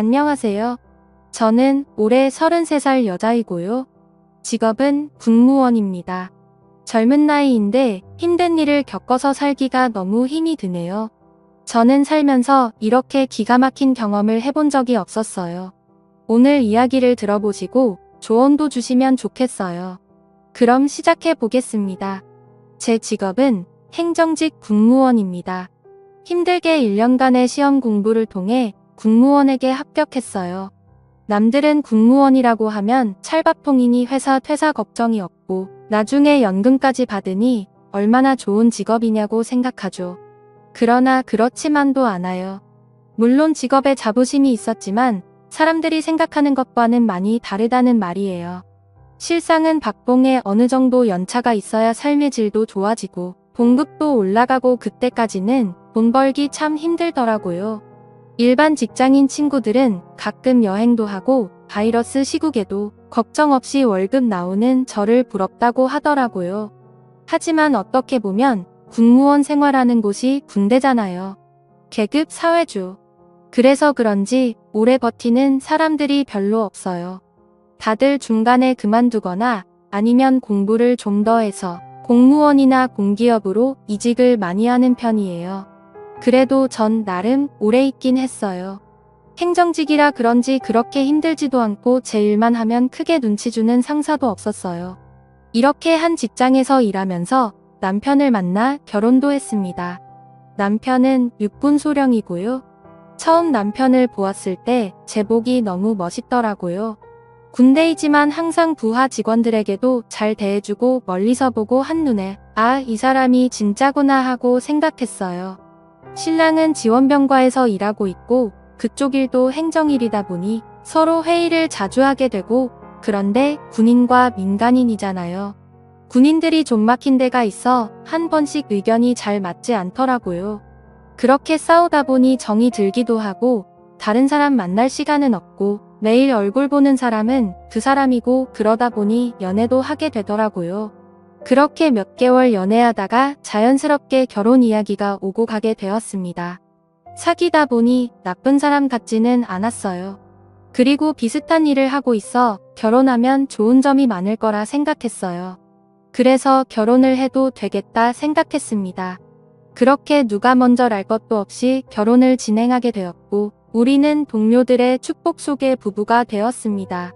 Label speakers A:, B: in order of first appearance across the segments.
A: 안녕하세요. 저는 올해 33살 여자이고요. 직업은 국무원입니다. 젊은 나이인데 힘든 일을 겪어서 살기가 너무 힘이 드네요. 저는 살면서 이렇게 기가 막힌 경험을 해본 적이 없었어요. 오늘 이야기를 들어보시고 조언도 주시면 좋겠어요. 그럼 시작해 보겠습니다. 제 직업은 행정직 국무원입니다. 힘들게 1년간의 시험 공부를 통해 국무원에게 합격했어요. 남들은 국무원이라고 하면 찰밥통이니 회사 퇴사 걱정이 없고 나중에 연금까지 받으니 얼마나 좋은 직업이냐고 생각하죠. 그러나 그렇지만도 않아요. 물론 직업에 자부심이 있었지만 사람들이 생각하는 것과는 많이 다르다는 말이에요. 실상은 박봉에 어느 정도 연차가 있어야 삶의 질도 좋아지고 봉급도 올라가고 그때까지는 돈 벌기 참 힘들더라고요. 일반 직장인 친구들은 가끔 여행도 하고 바이러스 시국에도 걱정 없이 월급 나오는 저를 부럽다고 하더라고요. 하지만 어떻게 보면 국무원 생활하는 곳이 군대잖아요. 계급 사회주. 그래서 그런지 오래 버티는 사람들이 별로 없어요. 다들 중간에 그만두거나 아니면 공부를 좀 더 해서 공무원이나 공기업으로 이직을 많이 하는 편이에요. 그래도 전 나름 오래 있긴 했어요. 행정직이라 그런지 그렇게 힘들지도 않고 제 일만 하면 크게 눈치 주는 상사도 없었어요. 이렇게 한 직장에서 일하면서 남편을 만나 결혼도 했습니다. 남편은 육군 소령이고요. 처음 남편을 보았을 때 제복이 너무 멋있더라고요. 군대이지만 항상 부하 직원들에게도 잘 대해주고 멀리서 보고 한눈에 아, 이 사람이 진짜구나 하고 생각했어요. 신랑은 지원병과에서 일하고 있고 그쪽 일도 행정일이다 보니 서로 회의를 자주 하게 되고 그런데 군인과 민간인이잖아요. 군인들이 좀 막힌 데가 있어 한 번씩 의견이 잘 맞지 않더라고요. 그렇게 싸우다 보니 정이 들기도 하고 다른 사람 만날 시간은 없고 매일 얼굴 보는 사람은 그 사람이고 그러다 보니 연애도 하게 되더라고요. 그렇게 몇 개월 연애하다가 자연스럽게 결혼 이야기가 오고 가게 되었습니다. 사귀다 보니 나쁜 사람 같지는 않았어요. 그리고 비슷한 일을 하고 있어 결혼하면 좋은 점이 많을 거라 생각했어요. 그래서 결혼을 해도 되겠다 생각했습니다. 그렇게 누가 먼저 랄 것도 없이 결혼을 진행하게 되었고 우리는 동료들의 축복 속의 부부가 되었습니다.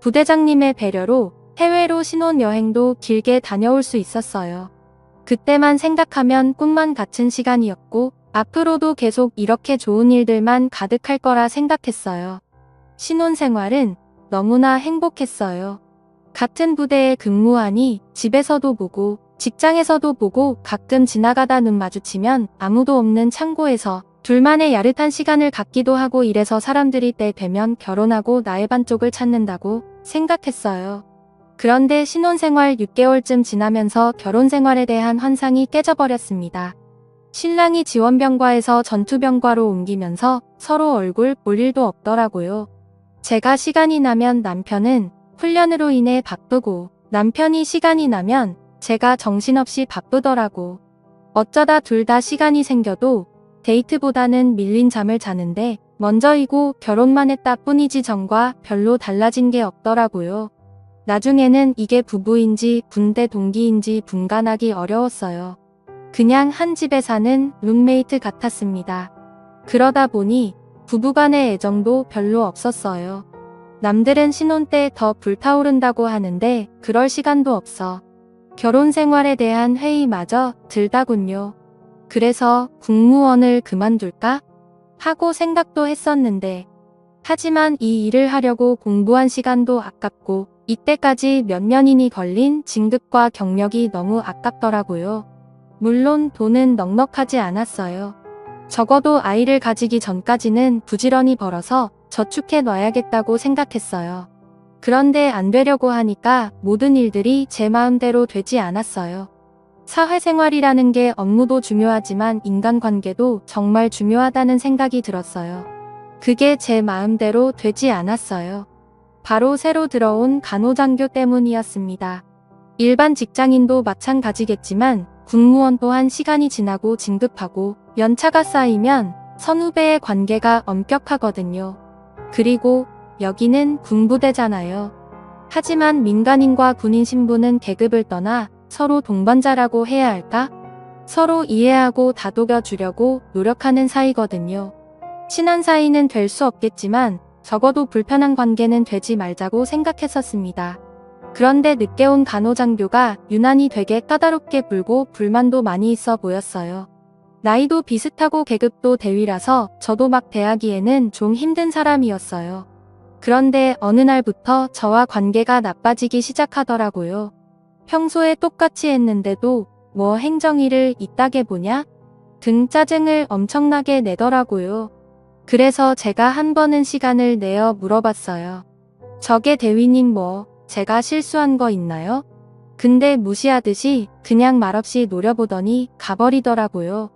A: 부대장님의 배려로 해외로 신혼여행도 길게 다녀올 수 있었어요. 그때만 생각하면 꿈만 같은 시간이었고 앞으로도 계속 이렇게 좋은 일들만 가득할 거라 생각했어요. 신혼생활은 너무나 행복했어요. 같은 부대에 근무하니 집에서도 보고 직장에서도 보고 가끔 지나가다 눈 마주치면 아무도 없는 창고에서 둘만의 야릇한 시간을 갖기도 하고 이래서 사람들이 때 되면 결혼하고 나의 반쪽을 찾는다고 생각했어요. 그런데 신혼생활 6개월쯤 지나면서 결혼 생활에 대한 환상이 깨져버렸습니다. 신랑이 지원병과에서 전투병과로 옮기면서 서로 얼굴 볼 일도 없더라고요. 제가 시간이 나면 남편은 훈련으로 인해 바쁘고 남편이 시간이 나면 제가 정신없이 바쁘더라고. 어쩌다 둘 다 시간이 생겨도 데이트보다는 밀린 잠을 자는데 먼저이고 결혼만 했다 뿐이지 전과 별로 달라진 게 없더라고요. 나중에는 이게 부부인지 군대 동기인지 분간하기 어려웠어요. 그냥 한 집에 사는 룸메이트 같았습니다. 그러다 보니 부부간의 애정도 별로 없었어요. 남들은 신혼 때 더 불타오른다고 하는데 그럴 시간도 없어. 결혼 생활에 대한 회의마저 들다군요. 그래서 국무원을 그만둘까? 하고 생각도 했었는데. 하지만 이 일을 하려고 공부한 시간도 아깝고 이때까지 몇 년이니 걸린 진급과 경력이 너무 아깝더라고요. 물론 돈은 넉넉하지 않았어요. 적어도 아이를 가지기 전까지는 부지런히 벌어서 저축해 놔야겠다고 생각했어요. 그런데 안 되려고 하니까 모든 일들이 제 마음대로 되지 않았어요. 사회생활이라는 게 업무도 중요하지만 인간관계도 정말 중요하다는 생각이 들었어요. 그게 제 마음대로 되지 않았어요. 바로 새로 들어온 간호장교 때문이었습니다. 일반 직장인도 마찬가지겠지만 국무원 또한 시간이 지나고 진급하고 연차가 쌓이면 선후배의 관계가 엄격하거든요. 그리고 여기는 군부대잖아요. 하지만 민간인과 군인 신분은 계급을 떠나 서로 동반자라고 해야 할까? 서로 이해하고 다독여 주려고 노력하는 사이거든요. 친한 사이는 될 수 없겠지만 적어도 불편한 관계는 되지 말자고 생각했었습니다. 그런데 늦게 온 간호장교가 유난히 되게 까다롭게 굴고 불만도 많이 있어 보였어요. 나이도 비슷하고 계급도 대위라서 저도 막 대하기에는 좀 힘든 사람이었어요. 그런데 어느 날부터 저와 관계가 나빠지기 시작하더라고요. 평소에 똑같이 했는데도 뭐 행정일을 이따게 보냐? 등 짜증을 엄청나게 내더라고요. 그래서 제가 한 번은 시간을 내어 물어봤어요. 저게 대위님 뭐, 제가 실수한 거 있나요? 근데 무시하듯이 그냥 말없이 노려보더니 가버리더라고요.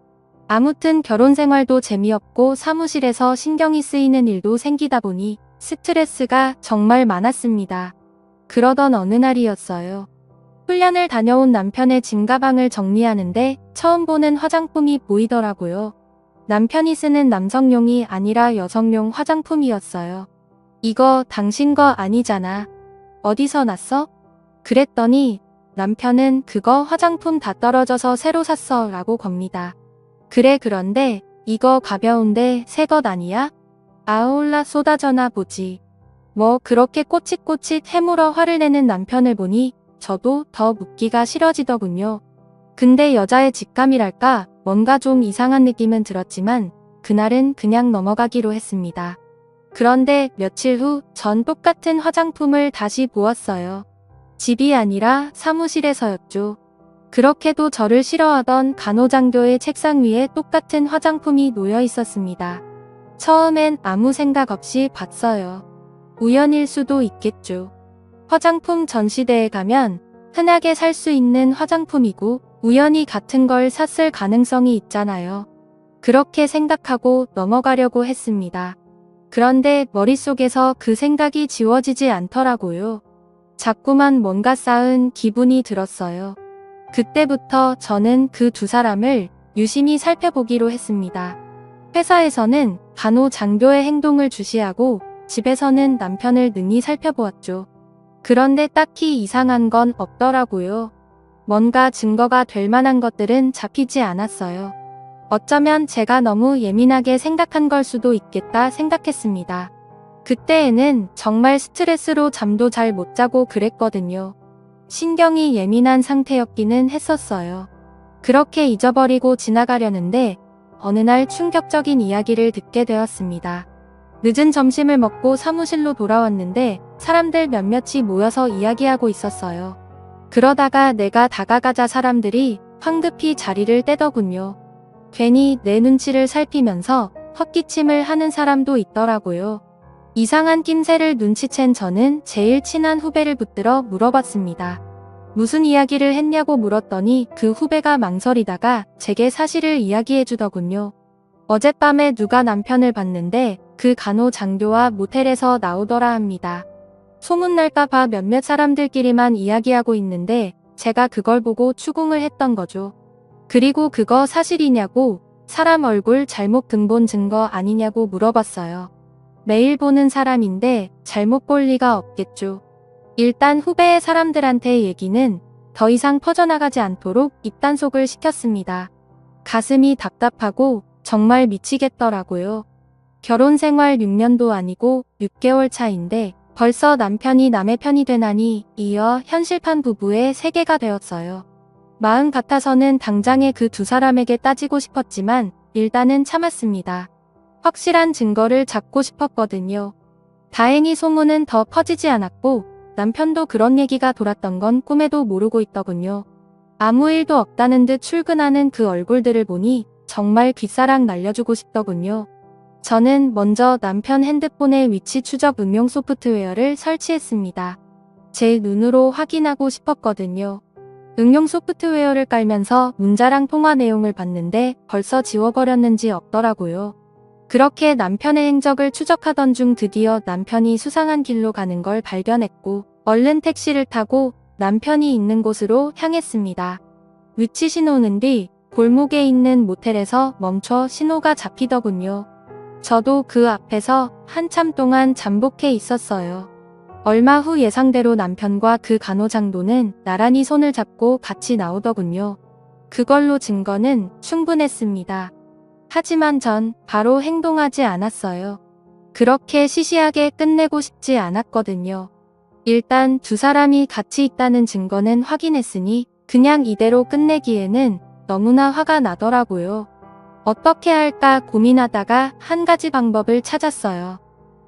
A: 아무튼 결혼 생활도 재미없고 사무실에서 신경이 쓰이는 일도 생기다 보니 스트레스가 정말 많았습니다. 그러던 어느 날이었어요. 훈련을 다녀온 남편의 짐 가방을 정리하는데 처음 보는 화장품이 보이더라고요. 남편이 쓰는 남성용이 아니라 여성용 화장품이었어요. 이거 당신 거 아니잖아. 어디서 났어? 그랬더니 남편은 그거 화장품 다 떨어져서 새로 샀어 라고 겁니다. 그래 그런데 이거 가벼운데 새 것 아니야? 아울라 쏟아져나 보지. 뭐 그렇게 꼬칫꼬칫 해물어 화를 내는 남편을 보니 저도 더 묻기가 싫어지더군요. 근데 여자의 직감이랄까 뭔가 좀 이상한 느낌은 들었지만 그날은 그냥 넘어가기로 했습니다. 그런데 며칠 후 전 똑같은 화장품을 다시 보았어요. 집이 아니라 사무실에서였죠. 그렇게도 저를 싫어하던 간호장교의 책상 위에 똑같은 화장품이 놓여 있었습니다. 처음엔 아무 생각 없이 봤어요. 우연일 수도 있겠죠. 화장품 전시대에 가면 흔하게 살 수 있는 화장품이고 우연히 같은 걸 샀을 가능성이 있잖아요. 그렇게 생각하고 넘어가려고 했습니다. 그런데 머릿속에서 그 생각이 지워지지 않더라고요. 자꾸만 뭔가 쌓은 기분이 들었어요. 그때부터 저는 그 두 사람을 유심히 살펴보기로 했습니다. 회사에서는 간호 장교의 행동을 주시하고 집에서는 남편을 능히 살펴보았죠. 그런데 딱히 이상한 건 없더라고요. 뭔가 증거가 될 만한 것들은 잡히지 않았어요. 어쩌면 제가 너무 예민하게 생각한 걸 수도 있겠다 생각했습니다. 그때에는 정말 스트레스로 잠도 잘 못 자고 그랬거든요. 신경이 예민한 상태였기는 했었어요. 그렇게 잊어버리고 지나가려는데 어느 날 충격적인 이야기를 듣게 되었습니다. 늦은 점심을 먹고 사무실로 돌아왔는데 사람들 몇몇이 모여서 이야기하고 있었어요. 그러다가 내가 다가가자 사람들이 황급히 자리를 떼더군요. 괜히 내 눈치를 살피면서 헛기침을 하는 사람도 있더라고요. 이상한 낌새를 눈치챈 저는 제일 친한 후배를 붙들어 물어봤습니다. 무슨 이야기를 했냐고 물었더니 그 후배가 망설이다가 제게 사실을 이야기해 주더군요. 어젯밤에 누가 남편을 봤는데 그 간호 장교와 모텔에서 나오더라 합니다. 소문날까봐 몇몇 사람들끼리만 이야기하고 있는데 제가 그걸 보고 추궁을 했던 거죠. 그리고 그거 사실이냐고 사람 얼굴 잘못 등본 증거 아니냐고 물어봤어요. 매일 보는 사람인데 잘못 볼 리가 없겠죠. 일단 후배의 사람들한테 얘기는 더 이상 퍼져나가지 않도록 입단속을 시켰습니다. 가슴이 답답하고 정말 미치겠더라고요. 결혼 생활 6년도 아니고 6개월 차인데 벌써 남편이 남의 편이 되나니 이어 현실판 부부의 세계가 되었어요. 마음 같아서는 당장에 그 두 사람에게 따지고 싶었지만 일단은 참았습니다. 확실한 증거를 잡고 싶었거든요. 다행히 소문은 더 퍼지지 않았고 남편도 그런 얘기가 돌았던 건 꿈에도 모르고 있더군요. 아무 일도 없다는 듯 출근하는 그 얼굴들을 보니 정말 귓사랑 날려주고 싶더군요. 저는 먼저 남편 핸드폰의 위치 추적 응용 소프트웨어를 설치했습니다. 제 눈으로 확인하고 싶었거든요. 응용 소프트웨어를 깔면서 문자랑 통화 내용을 봤는데 벌써 지워버렸는지 없더라고요. 그렇게 남편의 행적을 추적하던 중 드디어 남편이 수상한 길로 가는 걸 발견했고 얼른 택시를 타고 남편이 있는 곳으로 향했습니다. 위치 신호는 뒤 골목에 있는 모텔에서 멈춰 신호가 잡히더군요. 저도 그 앞에서 한참 동안 잠복해 있었어요. 얼마 후 예상대로 남편과 그 간호장도는 나란히 손을 잡고 같이 나오더군요. 그걸로 증거는 충분했습니다. 하지만 전 바로 행동하지 않았어요. 그렇게 시시하게 끝내고 싶지 않았거든요. 일단 두 사람이 같이 있다는 증거는 확인했으니 그냥 이대로 끝내기에는 너무나 화가 나더라고요. 어떻게 할까 고민하다가 한 가지 방법을 찾았어요.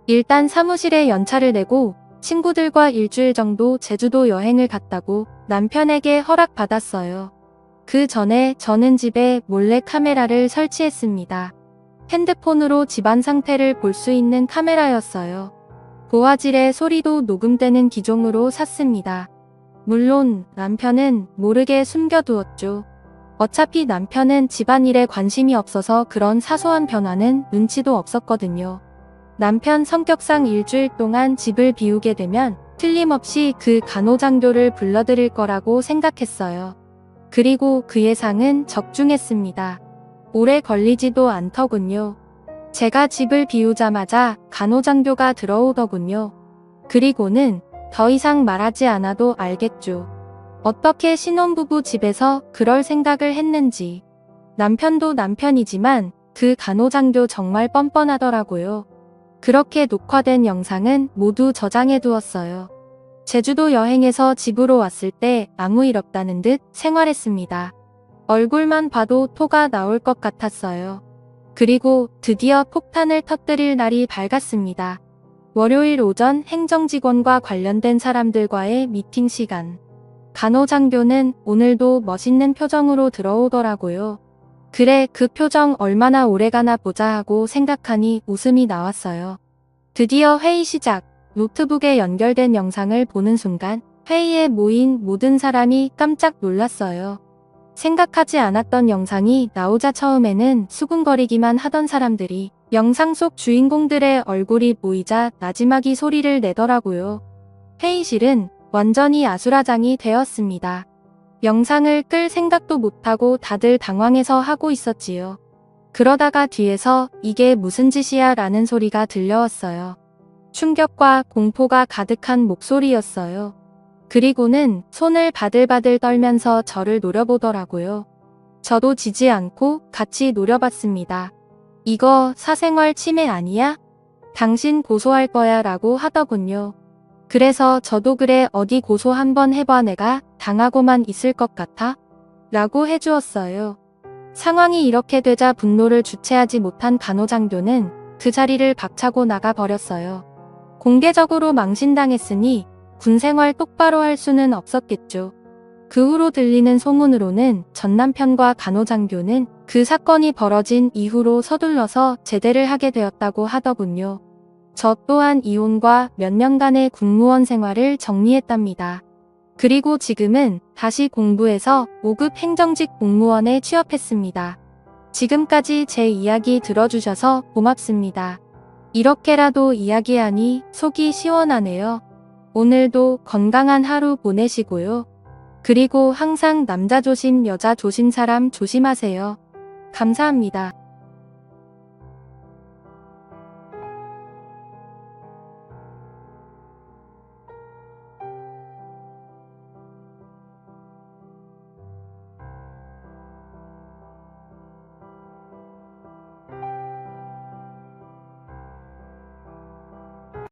A: 일단 사무실에 연차를 내고 친구들과 일주일 정도 제주도 여행을 갔다고 남편에게 허락받았어요. 그 전에 저는 집에 몰래 카메라를 설치했습니다. 핸드폰으로 집안 상태를 볼 수 있는 카메라였어요. 고화질의 소리도 녹음되는 기종으로 샀습니다. 물론 남편은 모르게 숨겨두었죠. 어차피 남편은 집안일에 관심이 없어서 그런 사소한 변화는 눈치도 없었거든요. 남편 성격상 일주일 동안 집을 비우게 되면 틀림없이 그 간호장교를 불러들일 거라고 생각했어요. 그리고 그 예상은 적중했습니다. 오래 걸리지도 않더군요. 제가 집을 비우자마자 간호장교가 들어오더군요. 그리고는 더 이상 말하지 않아도 알겠죠. 어떻게 신혼부부 집에서 그럴 생각을 했는지. 남편도 남편이지만 그 간호장교 정말 뻔뻔하더라고요. 그렇게 녹화된 영상은 모두 저장해 두었어요. 제주도 여행에서 집으로 왔을 때 아무 일 없다는 듯 생활했습니다. 얼굴만 봐도 토가 나올 것 같았어요. 그리고 드디어 폭탄을 터뜨릴 날이 밝았습니다. 월요일 오전 행정직원과 관련된 사람들과의 미팅 시간. 간호장교는 오늘도 멋있는 표정으로 들어오더라고요. 그래, 그 표정 얼마나 오래가나 보자 하고 생각하니 웃음이 나왔어요. 드디어 회의 시작. 노트북에 연결된 영상을 보는 순간 회의에 모인 모든 사람이 깜짝 놀랐어요. 생각하지 않았던 영상이 나오자 처음에는 수군거리기만 하던 사람들이 영상 속 주인공들의 얼굴이 보이자 나지막이 소리를 내더라고요. 회의실은 완전히 아수라장이 되었습니다. 영상을 끌 생각도 못하고 다들 당황해서 하고 있었지요. 그러다가 뒤에서 이게 무슨 짓이야 라는 소리가 들려왔어요. 충격과 공포가 가득한 목소리였어요. 그리고는 손을 바들바들 떨면서 저를 노려보더라고요. 저도 지지 않고 같이 노려봤습니다. 이거 사생활 침해 아니야? 당신 고소할 거야 라고 하더군요. 그래서 저도 그래 어디 고소 한번 해봐 내가 당하고만 있을 것 같아? 라고 해주었어요. 상황이 이렇게 되자 분노를 주체하지 못한 간호장교는 그 자리를 박차고 나가 버렸어요. 공개적으로 망신당했으니 군 생활 똑바로 할 수는 없었겠죠. 그 후로 들리는 소문으로는 전 남편과 간호장교는 그 사건이 벌어진 이후로 서둘러서 제대를 하게 되었다고 하더군요. 저 또한 이혼과 몇 년간의 군무원 생활을 정리했답니다. 그리고 지금은 다시 공부해서 5급 행정직 공무원에 취업했습니다. 지금까지 제 이야기 들어주셔서 고맙습니다. 이렇게라도 이야기하니 속이 시원하네요. 오늘도 건강한 하루 보내시고요. 그리고 항상 남자 조심, 여자 조심, 사람 조심하세요. 감사합니다.